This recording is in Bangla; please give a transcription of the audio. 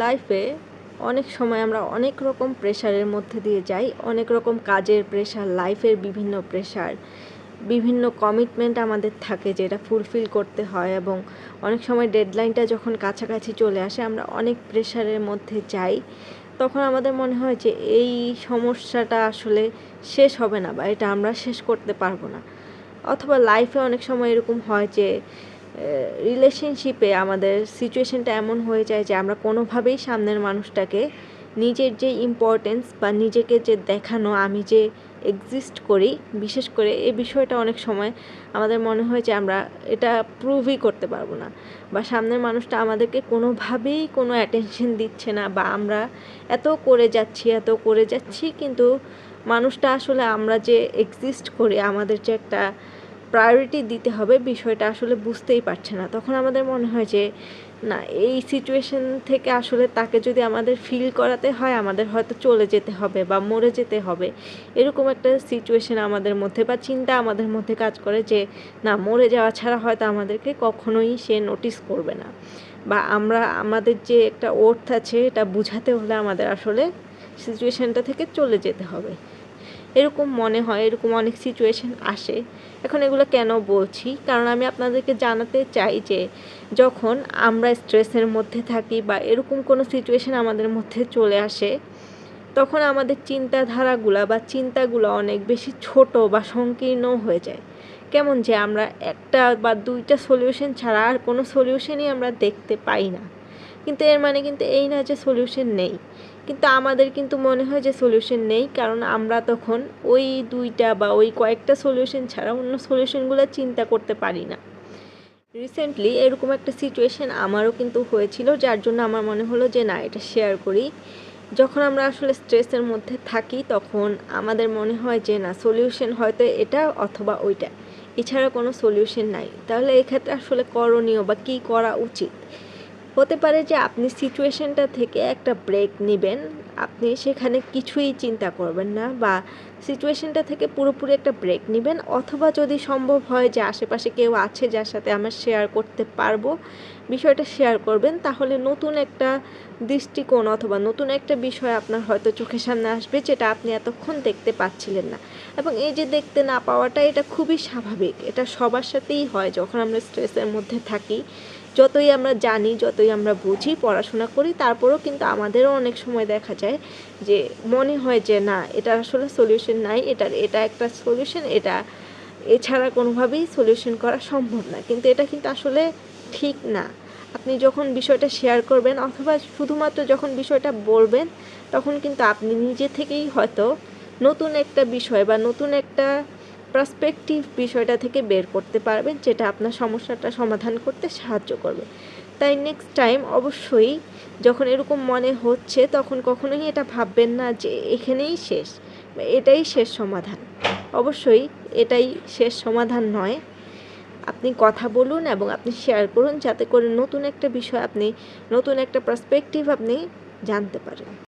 লাইফে অনেক সময় আমরা অনেক রকম প্রেশারের মধ্যে দিয়ে যাই, অনেক রকম কাজের প্রেশার লাইফের বিভিন্ন প্রেশার বিভিন্ন কমিটমেন্ট আমাদের থাকে যেটা ফুলফিল করতে হয় এবং অনেক সময় ডেডলাইনটা যখন কাছাকাছি চলে আসে, আমরা অনেক প্রেশারের মধ্যে যাই, তখন আমাদের মনে হয় যে এই সমস্যাটা আসলে শেষ হবে না বা এটা আমরা শেষ করতে পারব না। অথবা লাইফে অনেক সময় এরকম হয় যে রিলেশনশিপে আমাদের সিচুয়েশনটা এমন হয়ে যায় যে আমরা কোনোভাবেই সামনের মানুষটাকে নিজের যে ইম্পর্টেন্স বা নিজেকে যে দেখানো, আমি যে এক্সিস্ট করি, বিশেষ করে এই বিষয়টা অনেক সময় আমাদের মনে হয় যে আমরা এটা প্রুভই করতে পারব না বা সামনের মানুষটা আমাদেরকে কোনোভাবেই কোনো অ্যাটেনশন দিচ্ছে না বা আমরা এত করে যাচ্ছি, এত করে যাচ্ছি, কিন্তু মানুষটা আসলে আমরা যে এক্সিস্ট করি, আমাদের যে একটা প্রায়োরিটি দিতে হবে, বিষয়টা আসলে বুঝতেই পারছে না। তখন আমাদের মনে হয় যে, না, এই সিচুয়েশন থেকে আসলে তাকে যদি আমাদের ফিল করাতে হয়, আমাদের হয়তো চলে যেতে হবে বা মরে যেতে হবে। এরকম একটা সিচুয়েশন আমাদের মধ্যে বা চিন্তা আমাদের মধ্যে কাজ করে যে, না, মরে যাওয়া ছাড়া হয়তো আমাদেরকে কখনোই সে নোটিস করবে না। বা আমরা, আমাদের যে একটা ওর্থ আছে, এটা বুঝাতে হলে আমাদের আসলে সিচুয়েশনটা থেকে চলে যেতে হবে। এরকম মনে হয়, এরকম অনেক সিচুয়েশন আসে। এখন এগুলো কেন বলছি? কারণ আমি আপনাদেরকে জানাতে চাই যে, যখন আমরা স্ট্রেসের মধ্যে থাকি বা এরকম কোনো সিচুয়েশন আমাদের মধ্যে চলে আসে, তখন আমাদের চিন্তাধারাগুলো বা চিন্তাগুলো অনেক বেশি ছোট বা সংকীর্ণ হয়ে যায়। কেমন যে আমরা একটা বা দুইটা সলিউশন ছাড়া আর কোনো সলিউশনই আমরা দেখতে পাই না। কিন্তু এর মানে কিন্তু এই না যে সলিউশন নেই। কিন্তু আমাদের কিন্তু মনে হয় যে সলিউশন নেই, কারণ আমরা তখন ওই দুইটা বা ওই কয়েকটা সলিউশন ছাড়া অন্য সলিউশনগুলো চিন্তা করতে পারি না। রিসেন্টলি এরকম একটা সিচুয়েশন আমারও কিন্তু হয়েছিল, যার জন্য আমার মনে হলো যে না, এটা শেয়ার করি। যখন আমরা আসলে স্ট্রেসের মধ্যে থাকি, তখন আমাদের মনে হয় যে না সলিউশন হয়তো এটা অথবা ওইটা। এছাড়া কোনো সলিউশন নাই। তাহলে এক্ষেত্রে আসলে করণীয় বা কী করা উচিত? হতে পারে যে আপনি সিচুয়েশনটা থেকে একটা ব্রেক নেবেন, আপনি সেখানে কিছুই চিন্তা করবেন না বা সিচুয়েশনটা থেকে পুরোপুরি একটা ব্রেক নেবেন, অথবা যদি সম্ভব হয় যে আশেপাশে কেউ আছে যার সাথে আমরা শেয়ার করতে পারব, বিষয়টা শেয়ার করবেন, তাহলে নতুন একটা দৃষ্টিকোণ অথবা নতুন একটা বিষয় আপনার হয়তো চোখের সামনে আসবে যেটা আপনি এতক্ষণ দেখতে পাচ্ছিলেন না। এবং এই যে দেখতে না পাওয়াটা, এটা খুবই স্বাভাবিক। এটা সবার সাথেই হয় যখন আমরা স্ট্রেসের মধ্যে থাকি। যতই আমরা জানি, যতই আমরা বুঝি, পড়াশোনা করি, তারপরেও কিন্তু আমাদেরও অনেক সময় দেখা যায় যে মনে হয় যে না, এটা আসলে সলিউশন নাই এটার এটা একটা সলিউশন এটা এছাড়া কোনোভাবেই সলিউশন করা সম্ভব না। কিন্তু এটা কিন্তু আসলে ঠিক না। আপনি যখন বিষয়টা শেয়ার করবেন, অথবা শুধুমাত্র যখন বিষয়টা বলবেন, তখন কিন্তু আপনি নিজে থেকেই হয়তো নতুন একটা বিষয় বা নতুন একটা পার্সপেক্টিভ বিষয়টা থেকে বের করতে পারবেন, যেটা আপনার সমস্যাটা সমাধান করতে সাহায্য করবে। তাই নেক্সট টাইম অবশ্যই যখন এরকম মনে হচ্ছে, তখন কখনোই এটা ভাববেন না যে এখানেই শেষ, এটাই শেষ সমাধান। অবশ্যই এটাই শেষ সমাধান নয়। আপনি কথা বলুন এবং আপনি শেয়ার করুন, যাতে করে নতুন একটা বিষয় আপনি, নতুন একটা পার্সপেক্টিভ আপনি জানতে পারেন।